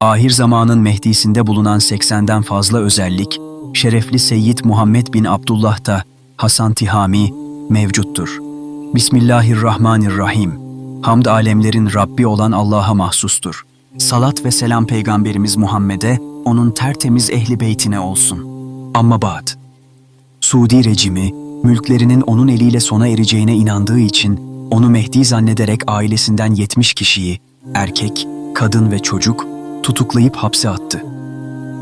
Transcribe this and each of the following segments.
ahir zamanın Mehdi'sinde bulunan 80'den fazla özellik, şerefli Seyyid Muhammed bin Abdullah'ta Hasan Tihami mevcuttur. Bismillahirrahmanirrahim. Hamd alemlerin Rabbi olan Allah'a mahsustur. Salat ve selam Peygamberimiz Muhammed'e, onun tertemiz ehli beytine olsun. Amma ba'd. Suudi rejimi, mülklerinin onun eliyle sona ereceğine inandığı için onu Mehdi zannederek ailesinden 70 kişiyi, erkek, kadın ve çocuk tutuklayıp hapse attı.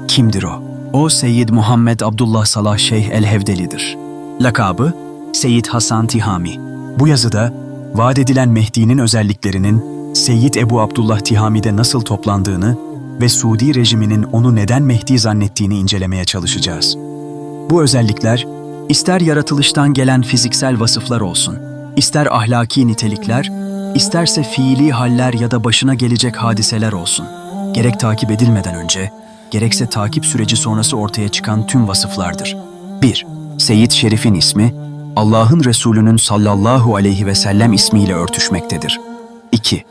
Kimdir o? O Seyyid Muhammed Abdullah Salah Şeyh el-Hevdeli'dir. Lakabı Seyyid Hasan Tihami. Bu yazıda vaat edilen Mehdi'nin özelliklerinin Seyyid Ebu Abdullah Tihami'de nasıl toplandığını ve Suudi rejiminin onu neden Mehdi zannettiğini incelemeye çalışacağız. Bu özellikler ister yaratılıştan gelen fiziksel vasıflar olsun, ister ahlaki nitelikler, isterse fiili haller ya da başına gelecek hadiseler olsun. Gerek takip edilmeden önce, gerekse takip süreci sonrası ortaya çıkan tüm vasıflardır. 1. Seyyid Şerif'in ismi, Allah'ın Resulü'nün sallallahu aleyhi ve sellem ismiyle örtüşmektedir. 2.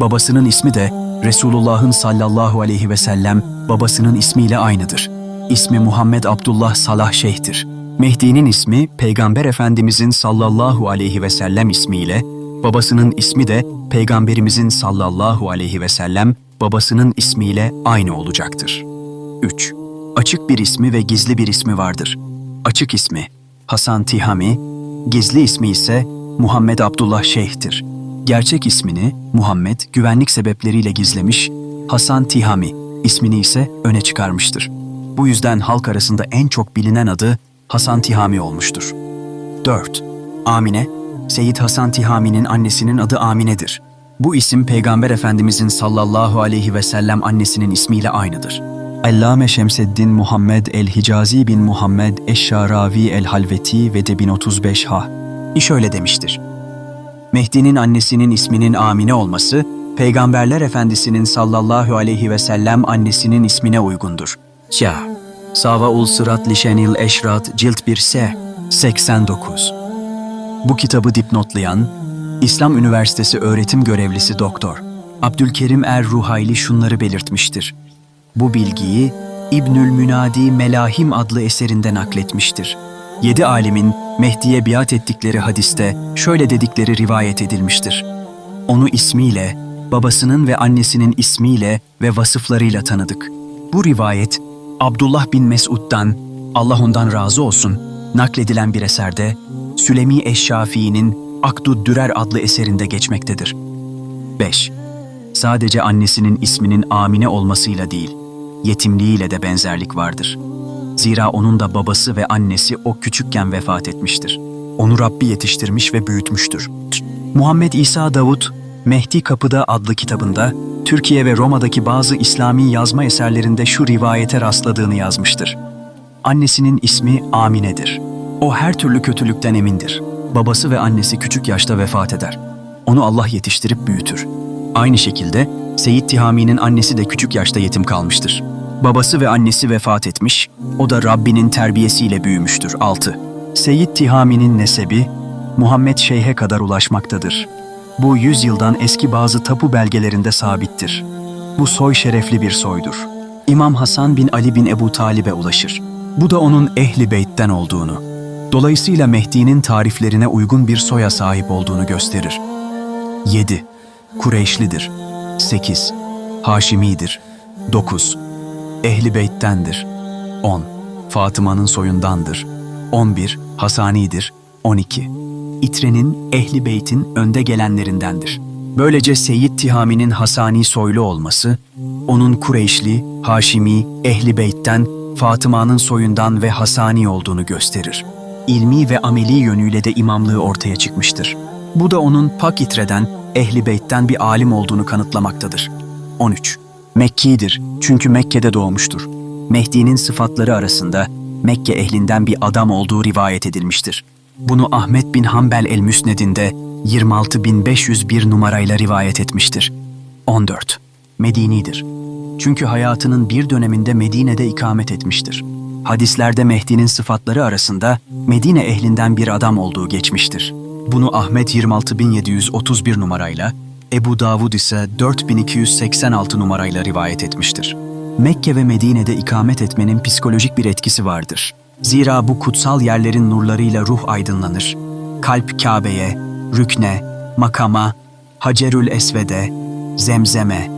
Babasının ismi de Resulullah'ın sallallahu aleyhi ve sellem babasının ismiyle aynıdır. İsmi Muhammed Abdullah Salah Şeyh'tir. Mehdi'nin ismi Peygamber Efendimizin sallallahu aleyhi ve sellem ismiyle, babasının ismi de Peygamberimizin sallallahu aleyhi ve sellem babasının ismiyle aynı olacaktır. 3. Açık bir ismi ve gizli bir ismi vardır. Açık ismi Hasan Tihami, gizli ismi ise Muhammed Abdullah Şeyh'tir. Gerçek ismini Muhammed güvenlik sebepleriyle gizlemiş, Hasan Tihami ismini ise öne çıkarmıştır. Bu yüzden halk arasında en çok bilinen adı Hasan Tihami olmuştur. 4. Amine, Seyyid Hasan Tihami'nin annesinin adı Amine'dir. Bu isim Peygamber Efendimizin sallallahu aleyhi ve sellem annesinin ismiyle aynıdır. Allame Şemseddin Muhammed el-Hicazi bin Muhammed Eşşaravi el-Halveti ve de 1035 ha. İş öyle demiştir. Mehdi'nin annesinin isminin Amine olması, Peygamberler Efendisi'nin sallallahu aleyhi ve sellem annesinin ismine uygundur. Ya, Sava ul Sırat Lişenil Eşrat Cilt 1 S 89 Bu kitabı dipnotlayan, İslam Üniversitesi öğretim görevlisi doktor Abdülkerim Er Ruhayli şunları belirtmiştir. Bu bilgiyi İbnül Münadi Melahim adlı eserinde nakletmiştir. Yedi alimin Mehdi'ye biat ettikleri hadiste şöyle dedikleri rivayet edilmiştir. Onu ismiyle, babasının ve annesinin ismiyle ve vasıflarıyla tanıdık. Bu rivayet Abdullah bin Mesud'dan, Allah ondan razı olsun, nakledilen bir eserde Sülemi Eşşafii'nin Akdud Dürer adlı eserinde geçmektedir. 5. Sadece annesinin isminin Amine olmasıyla değil, yetimliğiyle de benzerlik vardır. Zira onun da babası ve annesi o küçükken vefat etmiştir. Onu Rabbi yetiştirmiş ve büyütmüştür. Muhammed İsa Davut, Mehdi Kapıda adlı kitabında Türkiye ve Roma'daki bazı İslami yazma eserlerinde şu rivayete rastladığını yazmıştır. Annesinin ismi Amine'dir. O her türlü kötülükten emindir. Babası ve annesi küçük yaşta vefat eder. Onu Allah yetiştirip büyütür. Aynı şekilde Seyyid Tihami'nin annesi de küçük yaşta yetim kalmıştır. Babası ve annesi vefat etmiş, o da Rabbinin terbiyesiyle büyümüştür. 6. Seyyid Tihami'nin nesebi, Muhammed Şeyh'e kadar ulaşmaktadır. Bu yüzyıldan eski bazı tapu belgelerinde sabittir. Bu soy şerefli bir soydur. İmam Hasan bin Ali bin Ebu Talib'e ulaşır. Bu da onun ehli beytten olduğunu, dolayısıyla Mehdi'nin tariflerine uygun bir soya sahip olduğunu gösterir. 7. Kureyşlidir. 8. Haşimidir. 9. Ehli Beyt'tendir. 10. Fatıma'nın soyundandır. 11. Hasanidir. 12. İtre'nin Ehli Beyt'in önde gelenlerindendir. Böylece Seyyid Tihami'nin Hasani soylu olması, onun Kureyşli, Haşimi, Ehli Beyt'ten, Fatıma'nın soyundan ve Hasani olduğunu gösterir. İlmi ve ameli yönüyle de imamlığı ortaya çıkmıştır. Bu da onun Pak İtre'den, Ehli Beyt'ten bir alim olduğunu kanıtlamaktadır. 13. Mekki'dir çünkü Mekke'de doğmuştur. Mehdi'nin sıfatları arasında Mekke ehlinden bir adam olduğu rivayet edilmiştir. Bunu Ahmet bin Hanbel el-Müsned'inde 26501 numarayla rivayet etmiştir. 14. Medinidir. Çünkü hayatının bir döneminde Medine'de ikamet etmiştir. Hadislerde Mehdi'nin sıfatları arasında Medine ehlinden bir adam olduğu geçmiştir. Bunu Ahmet 26731 numarayla, Ebu Davud ise 4286 numarayla rivayet etmiştir. Mekke ve Medine'de ikamet etmenin psikolojik bir etkisi vardır. Zira bu kutsal yerlerin nurlarıyla ruh aydınlanır. Kalp Kabe'ye, Rükne, Makama, Hacerül Esved'e, Zemzem'e,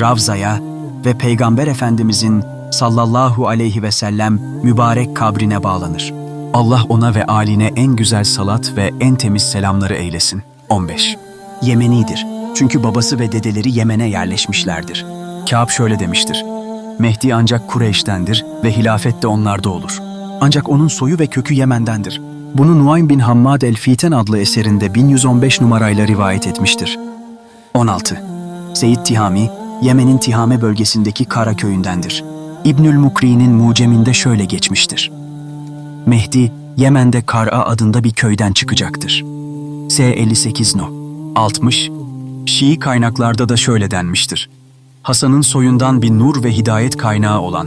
Ravza'ya ve Peygamber Efendimizin sallallahu aleyhi ve sellem mübarek kabrine bağlanır. Allah ona ve aline en güzel salat ve en temiz selamları eylesin. 15. Yemenidir. Çünkü babası ve dedeleri Yemen'e yerleşmişlerdir. Kâb şöyle demiştir. Mehdi ancak Kureyş'tendir ve hilafet de onlarda olur. Ancak onun soyu ve kökü Yemen'dendir. Bunu Nuaym bin Hammad el-Fiten adlı eserinde 1115 numarayla rivayet etmiştir. 16. Seyyid Tihami, Yemen'in Tihame bölgesindeki Kara köyündendir. İbnül Mukri'nin muceminde şöyle geçmiştir. Mehdi, Yemen'de Kar'a adında bir köyden çıkacaktır. S58 No. 60. Şii kaynaklarda da şöyle denmiştir. Hasan'ın soyundan bir nur ve hidayet kaynağı olan,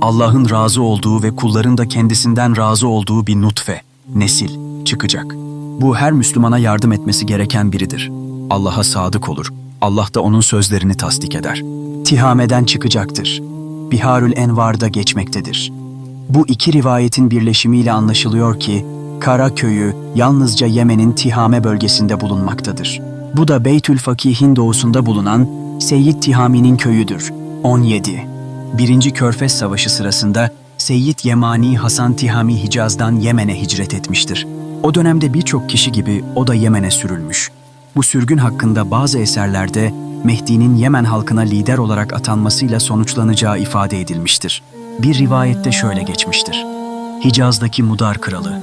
Allah'ın razı olduğu ve kulların da kendisinden razı olduğu bir nutfe, nesil çıkacak. Bu her Müslümana yardım etmesi gereken biridir. Allah'a sadık olur. Allah da onun sözlerini tasdik eder. Tihame'den çıkacaktır. Biharül Envar'da geçmektedir. Bu iki rivayetin birleşimiyle anlaşılıyor ki Kara köyü yalnızca Yemen'in Tihame bölgesinde bulunmaktadır. Bu da Beytül Fakih'in doğusunda bulunan Seyyid Tihami'nin köyüdür. 17. Birinci Körfez Savaşı sırasında Seyyid Yemani Hasan Tihami Hicaz'dan Yemen'e hicret etmiştir. O dönemde birçok kişi gibi o da Yemen'e sürülmüş. Bu sürgün hakkında bazı eserlerde Mehdi'nin Yemen halkına lider olarak atanmasıyla sonuçlanacağı ifade edilmiştir. Bir rivayette şöyle geçmiştir. Hicaz'daki Mudar kralı,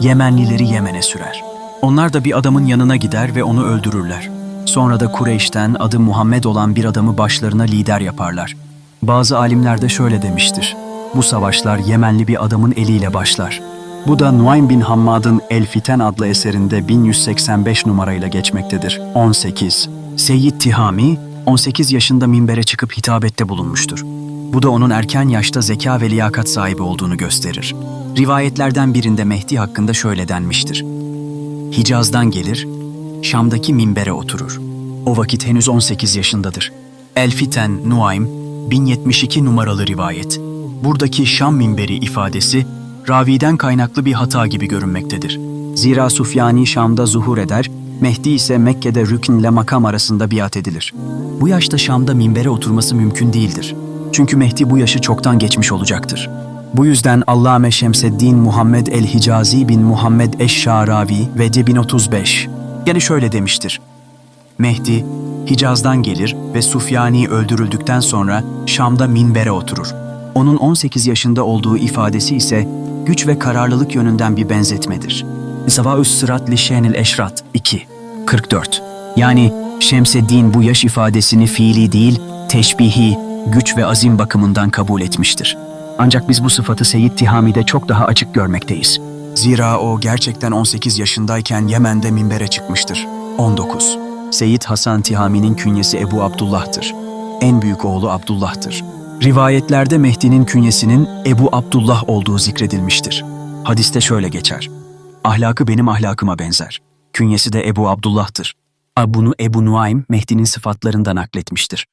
Yemenlileri Yemen'e sürer. Onlar da bir adamın yanına gider ve onu öldürürler. Sonra da Kureyş'ten adı Muhammed olan bir adamı başlarına lider yaparlar. Bazı alimler de şöyle demiştir. Bu savaşlar Yemenli bir adamın eliyle başlar. Bu da Nuaym bin Hammad'ın El Fiten adlı eserinde 1185 numarayla geçmektedir. 18. Seyyid Tihami, 18 yaşında minbere çıkıp hitabette bulunmuştur. Bu da onun erken yaşta zeka ve liyakat sahibi olduğunu gösterir. Rivayetlerden birinde Mehdi hakkında şöyle denmiştir. Hicaz'dan gelir, Şam'daki minbere oturur. O vakit henüz 18 yaşındadır. El Fiten Nuaym 1072 numaralı rivayet. Buradaki Şam minberi ifadesi raviden kaynaklı bir hata gibi görünmektedir. Zira Sufyani Şam'da zuhur eder, Mehdi ise Mekke'de rükn ile makam arasında biat edilir. Bu yaşta Şam'da minbere oturması mümkün değildir. Çünkü Mehdi bu yaşı çoktan geçmiş olacaktır. Bu yüzden Allame Şemseddin Muhammed el-Hicazi bin Muhammed eş-Şaravi ve de 1035 yani şöyle demiştir. Mehdi, Hicaz'dan gelir ve Sufyani öldürüldükten sonra Şam'da minbere oturur. Onun 18 yaşında olduğu ifadesi ise güç ve kararlılık yönünden bir benzetmedir. Zavaüs Sırat li Şenil Eşrat 2 44 Yani Şemseddin bu yaş ifadesini fiili değil, teşbihi, güç ve azim bakımından kabul etmiştir. Ancak biz bu sıfatı Seyyid Tihami'de çok daha açık görmekteyiz. Zira o gerçekten 18 yaşındayken Yemen'de minbere çıkmıştır. 19. Seyyid Hasan Tihami'nin künyesi Ebu Abdullah'tır. En büyük oğlu Abdullah'tır. Rivayetlerde Mehdi'nin künyesinin Ebu Abdullah olduğu zikredilmiştir. Hadiste şöyle geçer. Ahlakı benim ahlakıma benzer. Künyesi de Ebu Abdullah'tır. Bunu Ebu Nuaym Mehdi'nin sıfatlarından nakletmiştir.